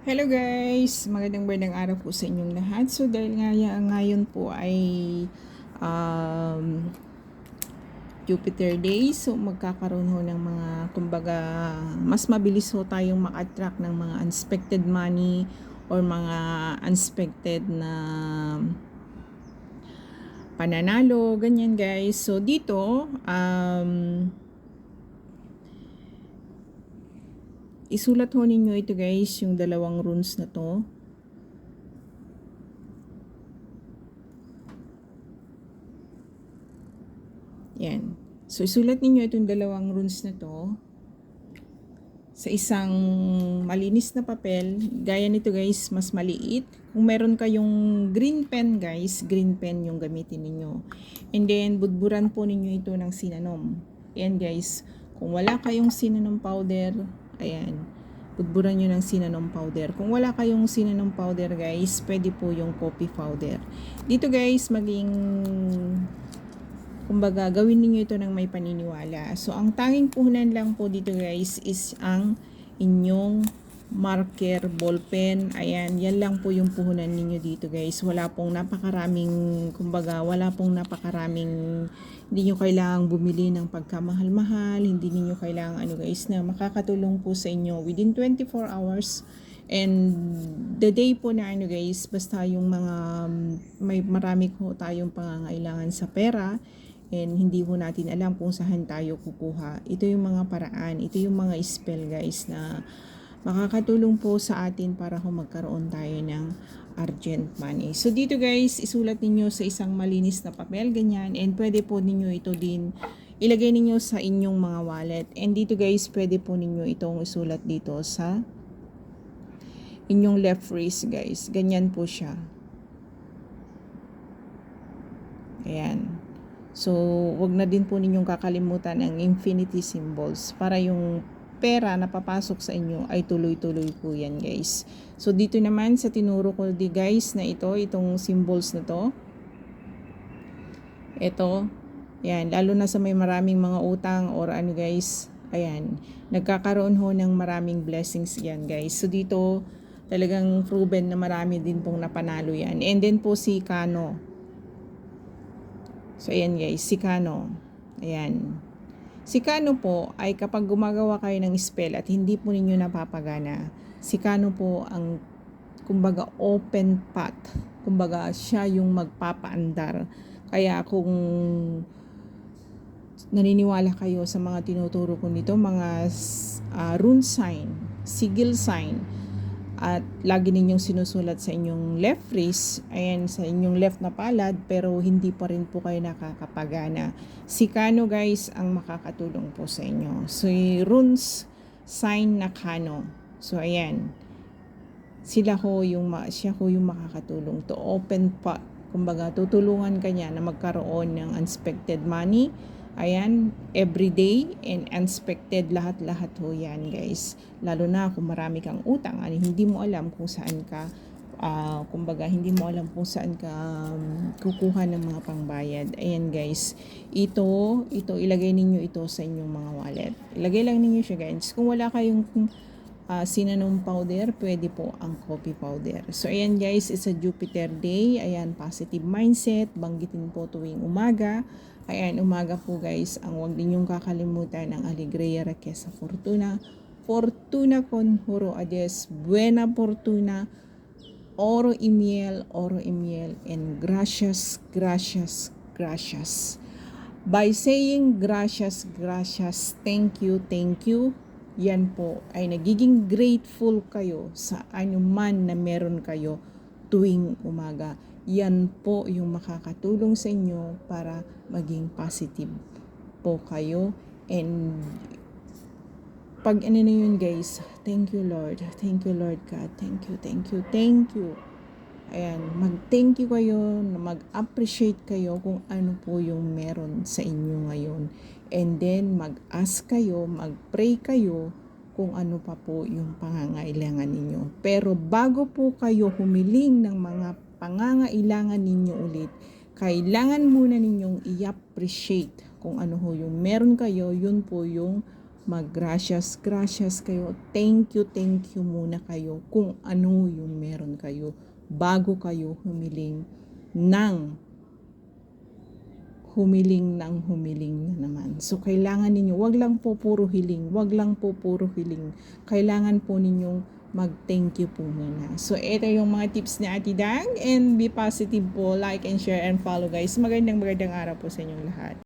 Hello guys! Magandang magandang araw po sa inyong lahat. So dahil nga ngayon po ay um, Jupiter Day, so magkakaroon ho ng mga, kumbaga, mas mabilis ho tayong mak-attract ng mga unexpected money or mga unexpected na pananalo, ganyan guys. So dito, um, isulat ho ninyo ito guys, yung dalawang runes na to. Yan. So, isulat ninyo itong dalawang runes na to sa isang malinis na papel. Gaya nito guys, mas maliit. Kung meron kayong green pen guys, green pen yung gamitin ninyo. And then, budburan po ninyo ito ng cinnamon. Yan guys, kung wala kayong cinnamon powder, ayan, budburan nyo ng cinnamon powder. Kung wala kayong cinnamon powder guys, pwede po yung coffee powder. Dito guys, maging kumbaga gawin niyo ito ng may paniniwala. So ang tanging puhunan lang po dito guys is ang inyong marker, ballpen. Ayan, yan lang po yung puhunan ninyo dito guys. Wala pong napakaraming, kumbaga wala pong napakaraming hindi nyo kailangang bumili ng pagkamahal-mahal, hindi niyo kailangan ano guys na makakatulong po sa inyo within 24 hours And the day po na ano guys, basta yung mga may marami ko tayong pangangailangan sa pera and hindi po natin alam kung saan tayo kukuha. Ito yung mga paraan, ito yung mga spell guys na makakatulong po sa atin para ho magkaroon tayo ng urgent money. So dito guys, isulat ninyo sa isang malinis na papel, ganyan. And pwede po ninyo ito din ilagay ninyo sa inyong mga wallet. And dito guys, pwede po ninyo itong isulat dito sa inyong left wrist guys. Ganyan po siya. Ayan. So, wag na din po ninyong kakalimutan ang infinity symbols para yung pera na papasok sa inyo ay tuloy-tuloy po yan guys. So, dito naman sa tinuro ko di guys na ito, itong symbols na to. Ito, yan, lalo na sa may maraming mga utang or ano guys, ayan, nagkakaroon ho ng maraming blessings yan guys. So, dito, talagang proven na marami din pong napanalo yan. And then po si Kano, So, ayan guys, si Kano. Ayan. Si Kano po ay kapag gumagawa kayo ng spell at hindi po ninyo napapagana, si Kano po ang kumbaga open path. Kumbaga siya yung magpapaandar. Kaya kung naniniwala kayo sa mga tinuturo ko nito, mga uh, rune sign, sigil sign, at lagi ninyong sinusulat sa inyong left wrist, ayan, sa inyong left na palad, pero hindi pa rin po kayo nakakapagana. Si Kano guys ang makakatulong po sa inyo. So, runes sign na Kano. So, ayan. Sila ho yung, siya ho yung makakatulong to open pa, kumbaga tutulungan kanya na magkaroon ng unexpected money, Ayan, everyday and unexpected lahat-lahat ho yan guys. Lalo na kung marami kang utang, ano, hindi mo alam kung saan ka, uh, kumbaga hindi mo alam kung saan ka um, kukuha ng mga pangbayad. Ayan guys, ito, ito, ilagay ninyo ito sa inyong mga wallet. Ilagay lang ninyo siya guys. Kung wala kayong uh, cinnamon powder, pwede po ang coffee powder. So, ayan guys, it's a Jupiter day. Ayan, positive mindset. Banggitin po tuwing umaga. Ayan, umaga po guys, ang huwag ninyong kakalimutan ang Alegria Requesa Fortuna. Fortuna con juro adies, buena fortuna, oro y miel, oro y miel, and gracias, gracias, gracias. By saying gracias, gracias, thank you, thank you, yan po ay nagiging grateful kayo sa anuman na meron kayo tuwing umaga. Yan po yung makakatulong sa inyo para maging positive po kayo. And pag ano na yun guys, thank you Lord, thank you Lord God, thank you, thank you, thank you. Ayan, mag-thank you kayo, mag-appreciate kayo kung ano po yung meron sa inyo ngayon. And then, mag-ask kayo, mag-pray kayo kung ano pa po yung pangangailangan ninyo. Pero bago po kayo humiling ng mga pangangailangan ninyo ulit, kailangan muna ninyong i-appreciate kung ano ho yung meron kayo, yun po yung mag-gracias, gracias kayo. Thank you, thank you muna kayo kung ano yung meron kayo bago kayo humiling ng humiling ng humiling na naman. So, kailangan ninyo, wag lang po puro hiling, wag lang po puro hiling. Kailangan po ninyong mag-thank you po muna. So, ito yung mga tips ni Ate Dang and be positive po, like and share and follow guys. Magandang magandang araw po sa inyong lahat.